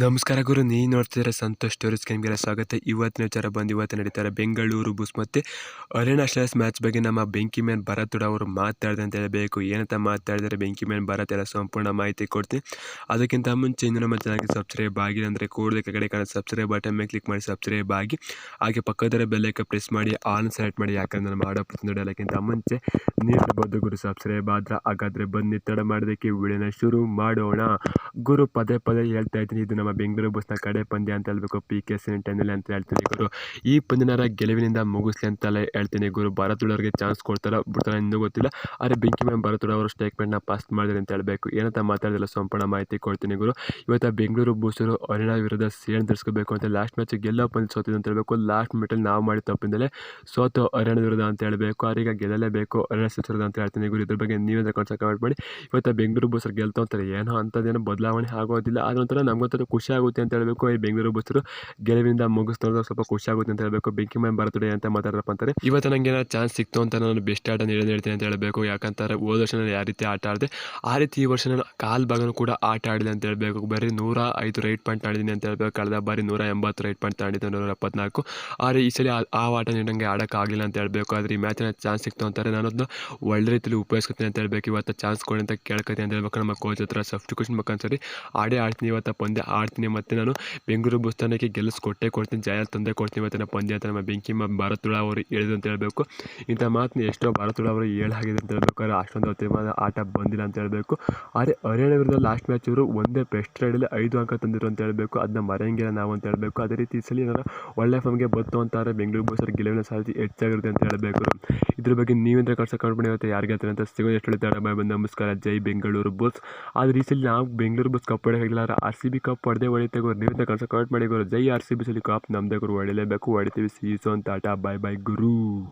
ನಮಸ್ಕಾರ ಗುರು ನೀ ನೋಡ್ತಿದ್ರೆ ಸಂತೋಷ್ ಟೂರಿಸ್ಟ್ ಗೇಮ್ಗೆಲ್ಲ ಸ್ವಾಗತ. ಇವತ್ತಿನ ವಿಚಾರ ಬಂದು ಇವತ್ತು ನಡೀತಾರೆ ಬೆಂಗಳೂರು ಬುಸ್ ಮತ್ತು ಅರೇನಾ ಮ್ಯಾಚ್ ಬಗ್ಗೆ ನಮ್ಮ ಬೆಂಕಿ ಮ್ಯಾನ್ ಭರತ್ ಅವರು ಮಾತಾಡಿದೆ ಅಂತ ಹೇಳಬೇಕು. ಏನಂತ ಮಾತಾಡಿದರೆ ಬೆಂಕಿ ಮ್ಯಾನ್ ಭರತ್ ಎಲ್ಲ ಸಂಪೂರ್ಣ ಮಾಹಿತಿ ಕೊಡ್ತೀನಿ. ಅದಕ್ಕಿಂತ ಮುಂಚೆ ಇನ್ನೂ ನಮ್ಮ ಚಾನಲ್ಗೆ ಸಬ್ಸ್ಕ್ರೈಬ್ ಆಗಿಲ್ಲ ಅಂದರೆ ಕೂಡಲೇ ಕಡೆ ಕಾಣ ಸಬ್ಸ್ಕ್ರೈಬ್ ಬಟನ್ ಮೇಲೆ ಕ್ಲಿಕ್ ಮಾಡಿ ಸಬ್ಸ್ಕ್ರೈಬ್ ಆಗಿ. ಹಾಗೆ ಪಕ್ಕದರ ಬೆಲ್ಲೈಕ ಪ್ರೆಸ್ ಮಾಡಿ ಆನ್ ಸೆಲೆಕ್ಟ್ ಮಾಡಿ. ಯಾಕಂದ್ರೆ ನಾನು ಮಾಡೋ ಪ್ರತಿ ಅದಕ್ಕಿಂತ ಮುಂಚೆ ನೀಡಬಹುದು ಗುರು ಸಬ್ಸ್ಕ್ರೈಬ್ ಆದ್ರೆ ಹಾಗಾದರೆ ಬನ್ನಿ ತಡ ಮಾಡೋದಕ್ಕೆ ವಿಡಿಯೋನ ಶುರು ಮಾಡೋಣ. ಗುರು, ಪದೇ ಪದೇ ಹೇಳ್ತಾ ಇದ್ದೀನಿ ಇದು ನಮ್ಮ ಬೆಂಗಳೂರು ಬಸ್ನ ಕಡೆ ಪಂದ್ಯ ಅಂತ ಹೇಳ್ಬೇಕು. ಪಿ ಕೆ ಸೆಂಟೆನಲ್ಲಿ ಅಂತ ಹೇಳ್ತೀನಿ ಗುರು. ಈ ಪಂದ್ಯನ ಗೆಲುವಿನಿಂದ ಮುಗಿಸ್ಲಿ ಅಂತಲೇ ಹೇಳ್ತೀನಿ ಗುರು. ಭಾರತ್ ಅವ್ರಿಗೆ ಚಾನ್ಸ್ ಕೊಡ್ತಾರ ಬಿಡ್ತಾರ ಇನ್ನೂ ಗೊತ್ತಿಲ್ಲ. ಆದರೆ ಬೆಂಕಿ ಮ್ಯಾಮ್ ಭಾರತ್ ಅವರು ಸ್ಟೇಟ್ಮೆಂಟ್ನ ಪಾಸ್ ಮಾಡಿದ್ರೆ ಅಂತ ಹೇಳಬೇಕು. ಏನಂತ ಮಾತಾಡಿದ್ರೆ ಸಂಪೂರ್ಣ ಮಾಹಿತಿ ಕೊಡ್ತೀನಿ ಗುರು. ಇವತ್ತು ಬೆಂಗಳೂರು ಬೂಸರು ಅರಿಣಾ ವಿರುದ್ಧ ಸೇಣ್ ತರಿಸ್ಕೋಬೇಕು ಅಂತ ಲಾಸ್ಟ್ ಮ್ಯಾಚ್ ಗೆಲ್ಲೋ ಪಂದ್ಯ ಸೋತಿದೆ ಅಂತ ಹೇಳಬೇಕು. ಲಾಸ್ಟ್ ಮಿಟಲ್ಲಿ ನಾವು ಮಾಡಿ ತಪ್ಪಿಂದಲೇ ಸೋತು ಹರಿಯಾಣ ವಿರುದ್ಧ ಅಂತ ಹೇಳಬೇಕು. ಅವ್ರೀಗ ಗೆಲ್ಲಲೇಬೇಕು ಹರಿಯಾಣ ಸಚಿವರದ ಅಂತ ಹೇಳ್ತೀನಿ ಗುರು. ಇದ್ರ ಬಗ್ಗೆ ನೀವೇ ಕಮೆಂಟ್ ಮಾಡಿ ಇವತ್ತು ಬೆಂಗಳೂರು ಬಸ್ಸರು ಗೆಲ್ತಾ ಅಂತಾರೆ ಏನೋ ಅಂಥದ್ದೇನೋ ಬದಲಾವಣೆ ಆಗೋದಿಲ್ಲ. ಆದ ನಂತರ ಖುಷಿ ಆಗುತ್ತೆ ಅಂತ ಹೇಳಬೇಕು. ಈ ಬೆಂಗಳೂರು ಬಸ್ಸರು ಗೆಲುವಿನಿಂದ ಮುಗಿಸ್ತಾರೆ ಸ್ವಲ್ಪ ಖುಷಿ ಆಗುತ್ತೆ ಅಂತ ಹೇಳಬೇಕು. ಬೆಂಕಿ ಮ್ಯಾಮ್ ಬರ್ತಡೆ ಅಂತ ಮಾತಾಡಪ್ಪ ಅಂತಾರೆ. ಇವತ್ತು ನನಗೆ ಚಾನ್ಸ್ ಸಿಕ್ತು ಅಂತ ನಾನು ಬೆಸ್ಟ್ ಆಟ ನೀಡೋದು ಹೇಳ್ತೀನಿ ಅಂತ ಹೇಳಬೇಕು. ಯಾಕಂತಾರೆ ಹೋದ ವರ್ಷ ನಾನು ಯಾವ ರೀತಿ ಆಟ ಆಡಿದೆ, ಆ ರೀತಿ ಈ ವರ್ಷ ನಾನು ಕಾಲು ಭಾಗನೂ ಕೂಡ ಆಟ ಆಡಿದೆ ಅಂತ ಹೇಳಬೇಕು. ಬರೀ ನೂರ ಐದು ರೈಟ್ ಪಾಯಿಂಟ್ ಆಡಿದ್ದೀನಿ ಅಂತ ಹೇಳಬೇಕು. ಕಳೆದ ಬಾರಿ ನೂರ ಎಂಬತ್ತು ರೈಟ್ ಪಾಯಿಂಟ್ ತಾಂಡಿದ್ದೆ ನೂರ ಎಪ್ಪತ್ನಾಲ್ಕು. ಆದರೆ ಈ ಸಲ ಆ- ಆಟ ನೀಡಂಗೆ ಆಡೋಕ್ಕಾಗಲಿಲ್ಲ ಅಂತ ಹೇಳಬೇಕು. ಆದರೆ ಈ ಮ್ಯಾಚಿನ ಚಾನ್ಸ್ ಸಿಕ್ತು ಅಂತಾರೆ ನಾನು ಅದನ್ನ ಒಳ್ಳೆ ರೀತಿಯಲ್ಲಿ ಉಪಯೋಗಿಸ್ಕೊತೀನಿ ಅಂತ ಹೇಳ್ಬೇಕು. ಇವತ್ತು ಚಾನ್ಸ್ ಕೊಡಿ ಅಂತ ಕೇಳ್ಕೊತೀನಿ ಅಂತ ಹೇಳ್ಬೇಕು. ನಮ್ಮ ಕೋಚ್ ಹತ್ರ ಸಬ್ಸ್ಟಿಕ್ಯೂಷನ್ ಬೇಕಂತ ಆಡೇ ಆಡ್ತೀನಿ. ಇವತ್ತು ಪಂದ್ಯ ಆಡ್ತೀನಿ ಮತ್ತು ನಾನು. ಬೆಂಗಳೂರು ಬುಸ್ತಾನಕ್ಕೆ ಗೆಲ್ಲಿಸ್ಕೊಟ್ಟೆ ಕೊಡ್ತೀನಿ ಜಯ ತಂದೆ ಕೊಡ್ತೀನಿ ಮತ್ತು ಪಂದ್ಯ ಅಂತ ನಮ್ಮ ಬೆಂಕಿ ಭಾರತುಳ ಅವರು ಹೇಳಿದ್ರು ಅಂತ ಹೇಳಬೇಕು. ಇಂಥ ಮಾತನ್ನ ಎಷ್ಟೋ ಭಾರತುಳ ಅವರು ಹೇಳಾಗಿದೆ ಅಂತ ಹೇಳ್ಬೇಕಾದ್ರೆ ಅಷ್ಟೊಂದು ಅತ್ಯವಾದ ಆಟ ಬಂದಿಲ್ಲ ಅಂತ ಹೇಳಬೇಕು. ಆದರೆ ಹರಿಯಾಣ ವಿರುದ್ಧ ಲಾಸ್ಟ್ ಮ್ಯಾಚ್ ಅವರು ಒಂದೇ ಬೆಸ್ಟ್ ರೈಡಲ್ಲಿ ಐದು ಅಂಕ ತಂದಿರು ಅಂತ ಹೇಳಬೇಕು. ಅದನ್ನ ಮರೆಯಂಗಿಲ್ಲ ನಾವು ಅಂತ ಹೇಳಬೇಕು. ಅದೇ ರೀತಿ ಈ ಸಲ ಏನಾರು ಒಳ್ಳೆ ಫಾರ್ಮ್ಗೆ ಬಂತು ಅಂತಾರೆ ಬೆಂಗಳೂರು ಬಸ್ಸರ್ ಗೆಲುವಿನ ಸಾಧ್ಯತೆ ಹೆಚ್ಚಾಗಿರುತ್ತೆ ಅಂತ ಹೇಳಬೇಕು. ಇದ್ರ ಬಗ್ಗೆ ನೀವೇಂದ್ರ ಕಳ್ಸ ಕಣ್ಬಿಡಿ ಇವತ್ತು ಯಾರಿಗೆ ಹೇಳ್ತಾರೆ ಅಂತ ಸಿಗೋದು ಎಷ್ಟು ಹೇಳ್ತಾರೆ ಬಾಯ್ ಬಂದು ನಮಸ್ಕಾರ. ಜೈ ಬೆಂಗಳೂರು ಬಸ್ ಆದರೆ ಈ ನಾವು ಬೆಂಗಳೂರು ಬಸ್ ಕಪ್ ಹೇಳಿಲ್ಲ ಆರ್ ಸಿ ಬಿ ಕಪ್ ಹೊಡೆದೇ ಹೊಡಿತೇವೆ ನೀವೇಂದ್ರೆ ಕಳ್ಸ ಕಮೆಂಟ್ ಮಾಡಿ ಗುರು ಜೈ ಆರ್ ಸಿ ಬಿ ಸಲಿ ಕಾಪ್ ನಮ್ದೇ ಗುರು ಹೊಡಿಲೇಬೇಕು ಹೊಡಿತೀವಿ. ಸೀಸೋನ್ ಟಾಟಾ ಬಾಯ್ ಬಾಯ್ ಗುರು.